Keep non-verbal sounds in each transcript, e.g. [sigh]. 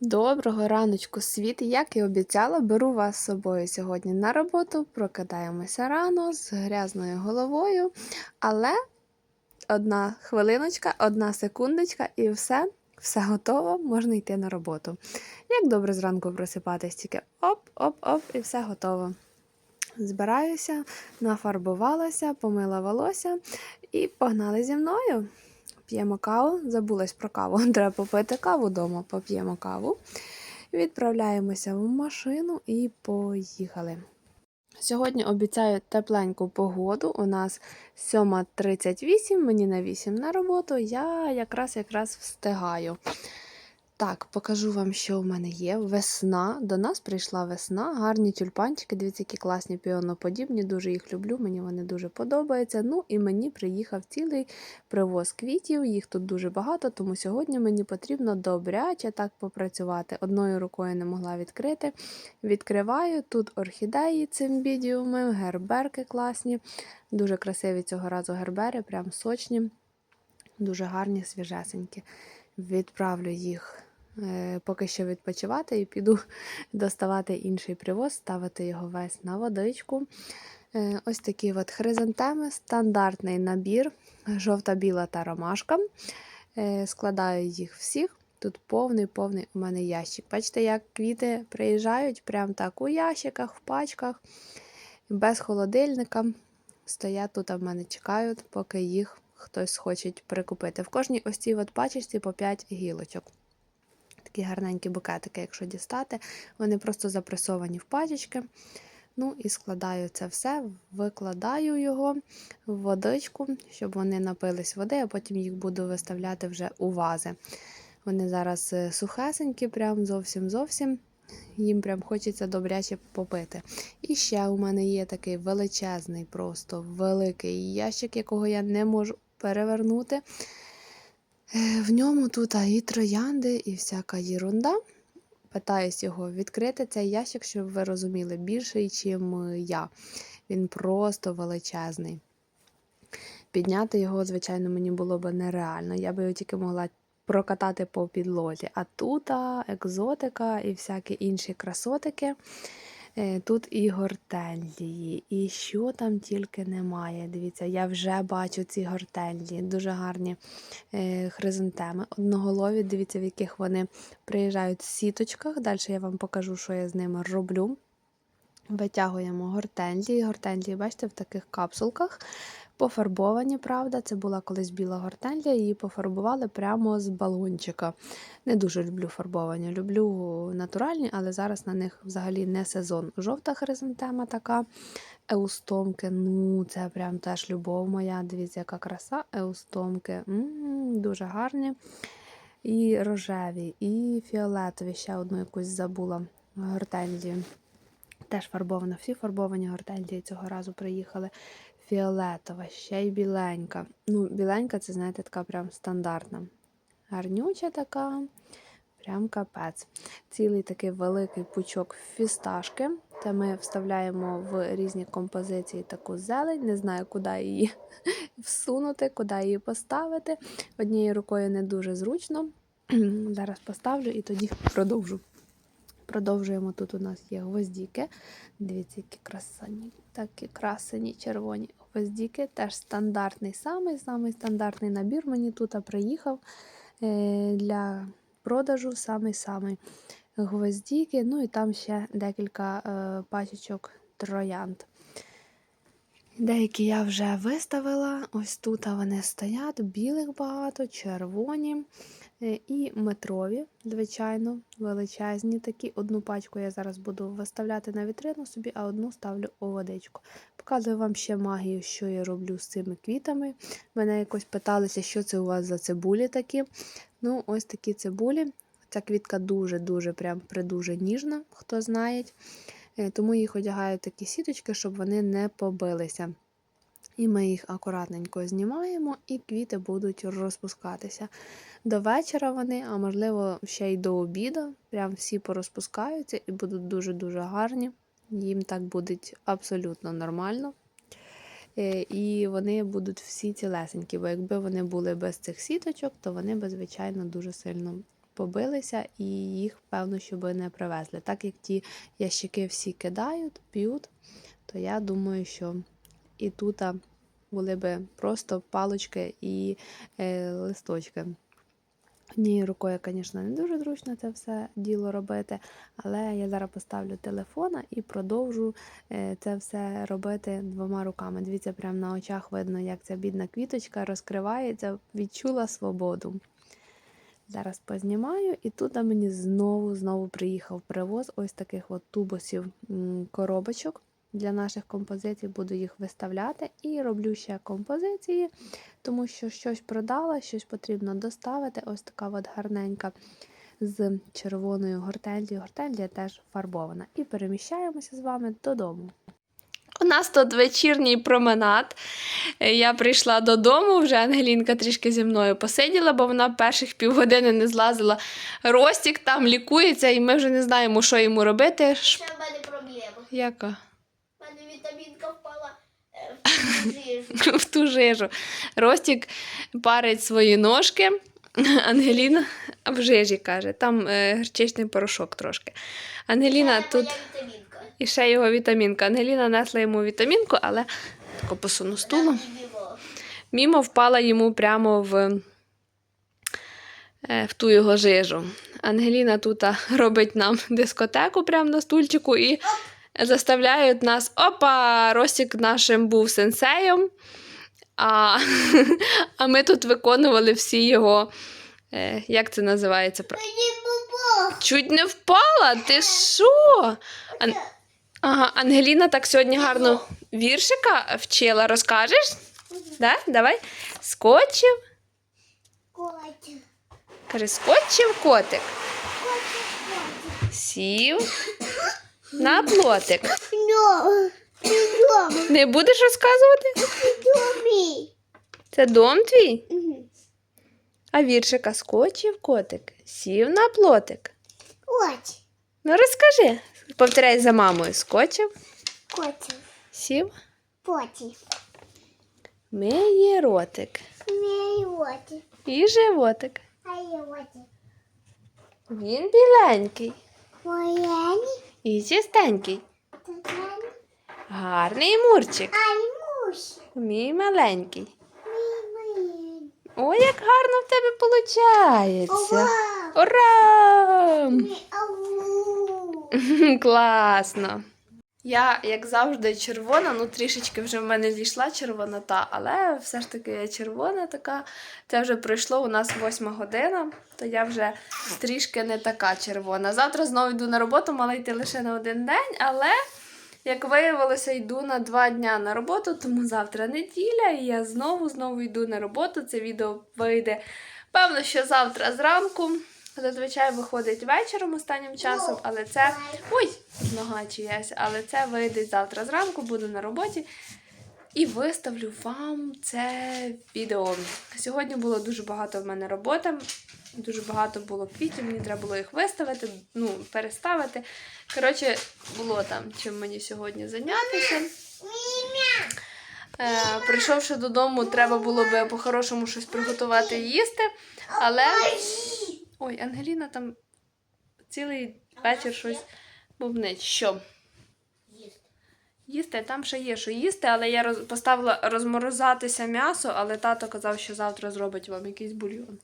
Доброго раночку, світ! Як і обіцяла, беру вас з собою сьогодні на роботу. Прокидаємося рано з грязною головою. Але одна хвилиночка, одна секундочка, і все, все готово, можна йти на роботу. Як добре зранку просипатись, тільки оп-оп-оп, і все готово. Збираюся, нафарбувалася, помила волосся і погнали зі мною. П'ємо каву, забулась про каву. [laughs] Треба попити каву вдома, поп'ємо каву. Відправляємося в машину і поїхали. Сьогодні обіцяю тепленьку погоду. У нас 7.38, мені на 8 на роботу. Я якраз якраз встигаю. Так, покажу вам, що в мене є. Весна. До нас прийшла весна, гарні тюльпанчики, дивіться, які класні піоноподібні, дуже їх люблю, мені вони дуже подобаються. Ну і мені приїхав цілий привоз квітів, їх тут дуже багато, тому сьогодні мені потрібно добряче так попрацювати. Одною рукою не могла відкрити. Відкриваю тут орхідеї цимбідіуми, герберки класні, дуже красиві цього разу гербери, прям сочні, дуже гарні, свіжесенькі. Відправлю їх поки що відпочивати і піду [laughs] доставати інший привоз, ставити його весь на водичку. Е, ось такі от хризантеми, стандартний набір, жовта, біла та ромашка. Е, складаю їх всіх. Тут повний-повний у мене ящик. Бачите, як квіти приїжджають прямо так у ящиках, в пачках, без холодильника. Стоять тут, а в мене чекають, поки їх хтось хоче прикупити. В кожній ось цій от пачечці по 5 гілочок такі гарненькі букетики, якщо дістати. Вони просто запресовані в пачечки. Ну і складаю це все, викладаю його в водичку, щоб вони напились води, а потім їх буду виставляти вже у вази. Вони зараз е, сухесенькі, прям зовсім-зовсім. Їм прям хочеться добряче попити. І ще у мене є такий величезний, просто великий ящик, якого я не можу перевернути. Е, в ньому тут і троянди, і всяка єрунда. Питаюсь його відкрити цей ящик, щоб ви розуміли, більший, ніж я. Він просто величезний. Підняти його, звичайно, мені було б нереально. Я би його тільки могла прокатати по підлозі. А тут екзотика і всякі інші красотики. Е, тут і гортензії, і що там тільки немає. Дивіться, я вже бачу ці гортензії, дуже гарні е, хризантеми. Одноголові, дивіться, в яких вони приїжджають в сіточках. Далі я вам покажу, що я з ними роблю. Витягуємо гортензії. Гортензії, бачите, в таких капсулках. Пофарбовані, правда, це була колись біла гортензія, її пофарбували прямо з балончика. Не дуже люблю фарбовані, люблю натуральні, але зараз на них взагалі не сезон. Жовта хризантема така, еустомки. Ну, це прям теж любов моя. Дивіться, яка краса, еустомки. М -м -м, дуже гарні. І рожеві, і фіолетові. Ще одну якусь забула гортензію. Теж фарбована. Всі фарбовані гортензії цього разу приїхали фіолетова, ще й біленька. Ну, біленька це, знаєте, така прям стандартна. Гарнюча така, прям капець. Цілий такий великий пучок фісташки. Та ми вставляємо в різні композиції таку зелень. Не знаю, куди її [laughs] всунути, куди її поставити. Однією рукою не дуже зручно. [clears throat] Зараз поставлю і тоді продовжу. Продовжуємо. Тут у нас є гвоздіки. Дивіться, які красані, такі красені червоні гвоздіки. Теж стандартний, самий самий стандартний набір. Мені тут приїхав е, для продажу самий-самий гвоздіки. Ну і там ще декілька е, пачечок троянд. Деякі я вже виставила. Ось тут вони стоять, білих багато, червоні. Е, і метрові, звичайно, величезні такі. Одну пачку я зараз буду виставляти на вітрину собі, а одну ставлю у водичку. Показую вам ще магію, що я роблю з цими квітами. Мене якось питалися, що це у вас за цибулі такі. Ну, ось такі цибулі. Ця квітка дуже-дуже прям придуже ніжна, хто знає. Е, тому їх одягаю такі сіточки, щоб вони не побилися. І ми їх акуратненько знімаємо, і квіти будуть розпускатися. До вечора вони, а можливо, ще й до обіду. Прям всі порозпускаються і будуть дуже-дуже гарні. Їм так буде абсолютно нормально. Е, і вони будуть всі цілесенькі, бо якби вони були без цих сіточок, то вони б, звичайно, дуже сильно побилися і їх, певно, щоб не привезли. Так як ті ящики всі кидають, п'ють, то я думаю, що і тут були би просто палочки і е, листочки. Однією рукою, звісно, не дуже зручно це все діло робити, але я зараз поставлю телефона і продовжу е, це все робити двома руками. Дивіться, прямо на очах видно, як ця бідна квіточка розкривається, відчула свободу. Зараз познімаю, і тут мені знову знову приїхав привоз ось таких от тубусів коробочок для наших композицій. Буду їх виставляти і роблю ще композиції, тому що щось продала, щось потрібно доставити. Ось така от гарненька з червоною гортензією. Гортензія теж фарбована. І переміщаємося з вами додому. У нас тут вечірній променад. Я прийшла додому, вже Ангелінка трішки зі мною посиділа, бо вона перших півгодини не злазила. Ростік там лікується, і ми вже не знаємо, що йому робити. Ще в мене проблема. Яка? Мене вітамінка впала е, в [laughs] жижу. в ту жижу. Ростік парить свої ножки. [laughs] Ангеліна в жижі каже, там е, гречичний порошок трошки. Ангеліна Це тут і ще його вітамінка. Ангеліна несла йому вітамінку, але тако посуну стулом. Мімо впала йому прямо в, е, в ту його жижу. Ангеліна тут робить нам дискотеку прямо на стульчику і заставляють нас. Опа! Ростік нашим був сенсеєм. А, [laughs] а ми тут виконували всі його. е, Як це називається? Чуть не впала? Ти що? Ан... Ага, Ангеліна так сьогодні гарно віршика вчила. Розкажеш? Да? Давай. Скочив. Котик. Каже, скочив котик. Котик, Сів [coughs] на плотик. Не будеш розказувати? Це дом твій? А віршика скочив котик. Сів на плотик. Котик. Ну розкажи. Повторяй за мамою. Скочив, Котик. сів, Котик. миє ротик. Мій котик. І животик. А я котик. Він біленький Мояні. І чистенький. Гарний мурчик. Мій маленький. Ой, як гарно в тебе виходить. Ова. Ура! [laughs] Класно. Я, як завжди, червона, ну трішечки вже в мене зійшла червонота, але все ж таки я червона така. Це вже пройшло у нас восьма година, то я вже трішки не така червона. Завтра знову йду на роботу, мала йти лише на один день, але, як виявилося, йду на два дня на роботу, тому завтра неділя, і я знову знову йду на роботу. Це відео вийде, певно, що завтра зранку. Зазвичай виходить вечором останнім часом, але це. Ой, нога чиясь, але це вийде завтра зранку, буду на роботі. І виставлю вам це відео. Сьогодні було дуже багато в мене роботи, дуже багато було квітів, мені треба було їх виставити, ну, переставити. Коротше, було там чим мені сьогодні зайнятися. Е, прийшовши додому, треба було би по-хорошому щось приготувати і їсти. Але. Ой, Ангеліна там цілий вечір щось бубнить. Що? Їсти, там ще є, що їсти, але я роз... поставила розморозатися м'ясо, але тато казав, що завтра зробить вам якийсь бульйон.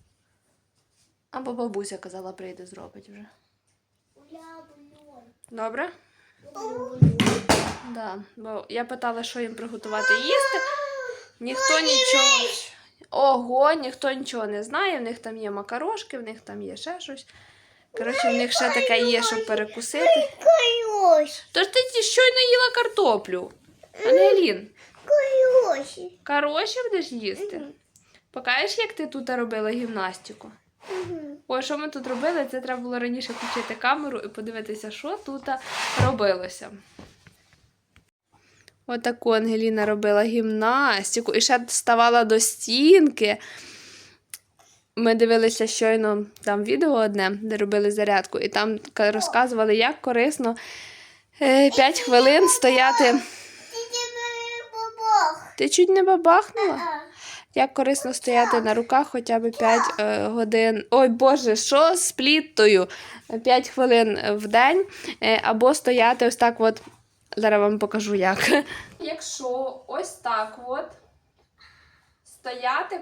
Або бабуся казала, прийде, зробить вже. Добре? Да. Бо я питала, що їм приготувати їсти. Ніхто нічого. Ого, ніхто нічого не знає. В них там є макарошки, в них там є ще щось. Коротше, в них ще таке є, щоб перекусити. Тож ти щойно їла картоплю. Ангелін, Кайош. кароші будеш їсти? Покажеш, як ти тут робила гімнастику? Ой, що ми тут робили? Це треба було раніше включити камеру і подивитися, що тут робилося. Отаку Ангеліна робила гімнастику і ще ставала до стінки. Ми дивилися щойно там відео одне, де робили зарядку, і там розказували, як корисно 5 хвилин стояти. Ти. Ти чуть не бабахнула? Як корисно стояти на руках хоча б 5 е, годин. Ой Боже, що з пліттою? 5 хвилин в день, е, або стояти ось так от. Зараз вам покажу як. Якщо ось так от стояти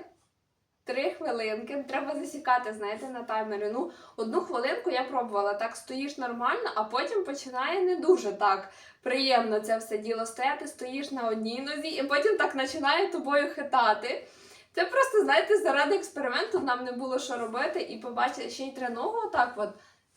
три хвилинки, треба засікати, знаєте, на таймері. Ну, одну хвилинку я пробувала, так стоїш нормально, а потім починає не дуже так приємно це все діло стояти, стоїш на одній нозі, і потім так починає тобою хитати. Це просто, знаєте, заради експерименту нам не було що робити, і побачити ще й треногу отак от,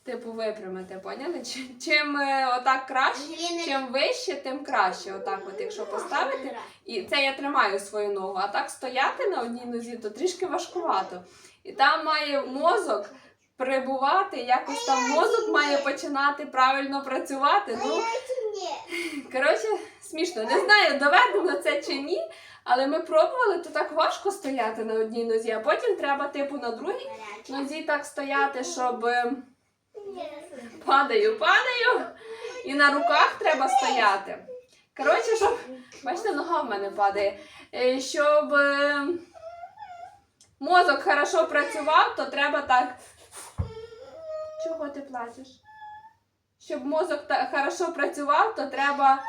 типу, випрямити, поняли? Чим е, отак краще, чим вище, тим краще. Отак, от, якщо поставити. І це я тримаю свою ногу, а так стояти на одній нозі, то трішки важкувато. І там має мозок прибувати, якось там мозок має починати правильно працювати. Ну, коротше, смішно. Не знаю, доведено це чи ні, але ми пробували, то так важко стояти на одній нозі, а потім треба, типу, на другій нозі так стояти, щоб е, падаю, падаю, і на руках треба стояти. Коротше, щоб. Бачите, нога в мене падає. Е, Щоб е, мозок хорошо працював, то треба так. Чого ти плачеш? Щоб мозок та хорошо працював, то треба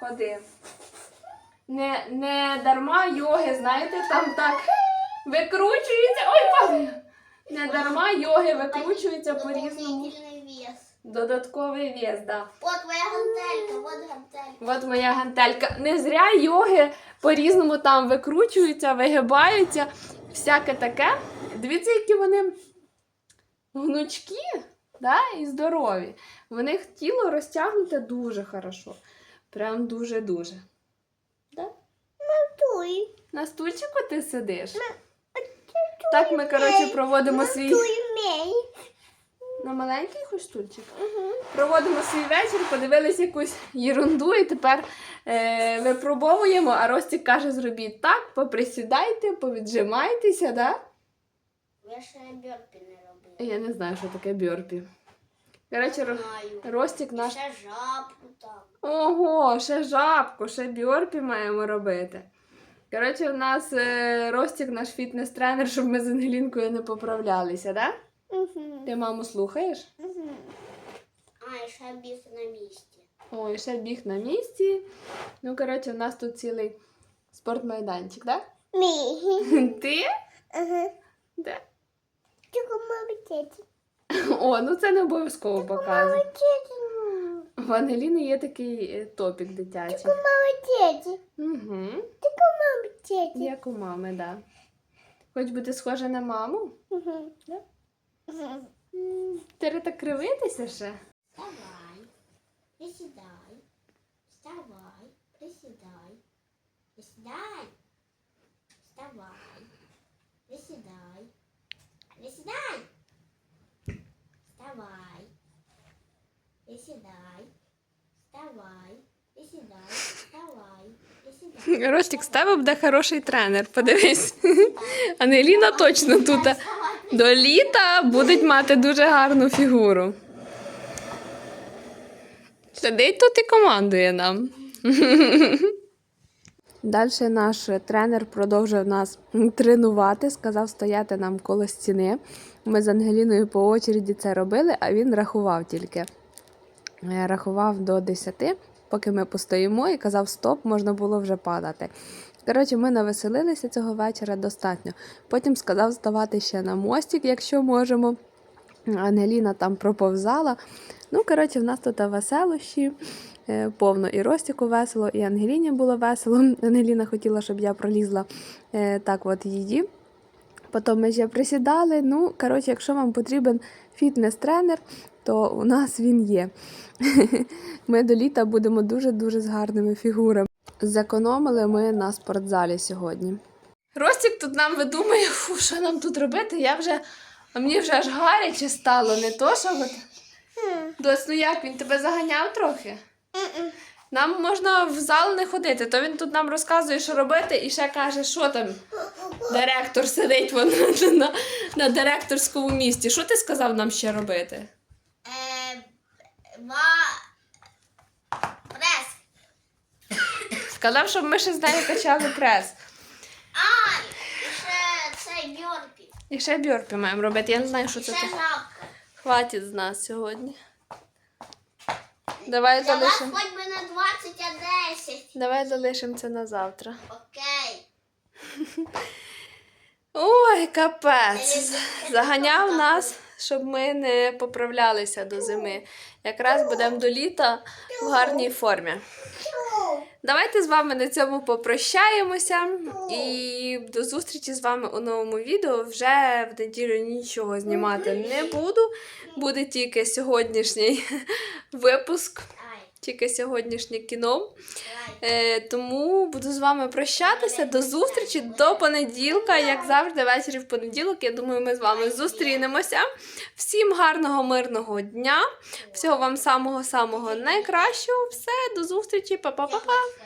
ходи. Не, не дарма йоги, знаєте, там так викручується. Ой, падаю! Не дарма йоги викручуються по-різному. Додатковий вес, да. Вот моя гантелька, вот гантелька. От моя гантелька. Не зря йоги по-різному там викручуються, вигибаються, всяке таке. Дивіться, які вони гнучкі да, і здорові. В них тіло розтягнуте дуже хорошо. Прям дуже-дуже. Да? На стульчику ти сидиш. Так ми, коротше, проводимо свій. На маленький хоч стульчик. Проводимо свій вечір, подивились якусь єрунду, і тепер е, випробовуємо, а Ростік каже: зробіть так, поприсідайте, повіджимайтеся, да? Я ще бьорпі не робила. Я не знаю, що таке бьорпі. Коротше, Ро- Ростік наш. Ще жабку там. Ого, ще жабку, ще бьорпі маємо робити. Коротше, у нас е, Ростік наш фітнес-тренер, щоб ми з Ангелінкою не поправлялися, да? Ти маму слухаєш? А, і ще біг на місці. Ой, ще біг на місці. Ну, коротше, у нас тут цілий спортмайданчик, так? Мій. [laughs] Ти? Де? Тільки мама тіті. О, ну це не обов'язково показує. В Ангеліни є такий е, топік дитячий. Мама тіті. Угу. Мама тіті. Як у мами, так. Да. Хоч би ти схожа на маму? Да? М, Ти так кривитися ще? Вставай, присідай, вставай, присідай, присідай, вставай, присідай, присідай, вставай, присідай, вставай, присідай, вставай, присідай. Ростик ставив, буде хороший тренер, подивись. Ангеліна точно тут. До літа будуть мати дуже гарну фігуру. Сидить тут і командує нам. Далі наш тренер продовжив нас тренувати, сказав стояти нам коло стіни. Ми з Ангеліною по очереді це робили, а він рахував тільки. Е, Рахував до 10, поки ми постоїмо, і казав стоп, можна було вже падати. Коротше, ми навеселилися цього вечора достатньо. Потім сказав ставати ще на мостик, якщо можемо. Ангеліна там проповзала. Ну, коротше, в нас тут веселощі, е, повно і Ростіку весело, і Ангеліні було весело. [laughs] Ангеліна хотіла, щоб я пролізла е, так от її. Потім ми ще присідали. Ну, коротше, якщо вам потрібен фітнес-тренер, то у нас він є. [laughs] Ми до літа будемо дуже-дуже з гарними фігурами. Зекономили ми на спортзалі сьогодні. Ростік тут нам видумує, фу, що нам тут робити. Я вже, а мені вже аж гаряче стало, не то, що от. Дось, ну як він тебе заганяв трохи? Нам можна в зал не ходити, то він тут нам розказує, що робити, і ще каже, що там директор сидить вон, на, на, на директорському місці. Що ти сказав нам ще робити? Прес. Сказав, щоб ми ще з нею качали прес. Ай, І ще бьорпі маємо робити. Я не знаю, що Ще це. завтра. Хватить з нас сьогодні. Давай Для залишимо. хоч би на 20, а 10. Давай залишимо це на завтра. Окей. [laughs] Ой, капець. Заганяв нас, щоб ми не поправлялися до зими. Якраз будемо до літа в гарній формі. Давайте з вами на цьому попрощаємося і до зустрічі з вами у новому відео. Вже в неділю нічого знімати не буду. Буде тільки сьогоднішній випуск, тільки сьогоднішнє кіно. Е, тому буду з вами прощатися. До зустрічі до понеділка. Як завжди, ввечері в понеділок. Я думаю, ми з вами зустрінемося. Всім гарного, мирного дня. Всього вам самого-самого найкращого. Все, до зустрічі, па-па-па-па.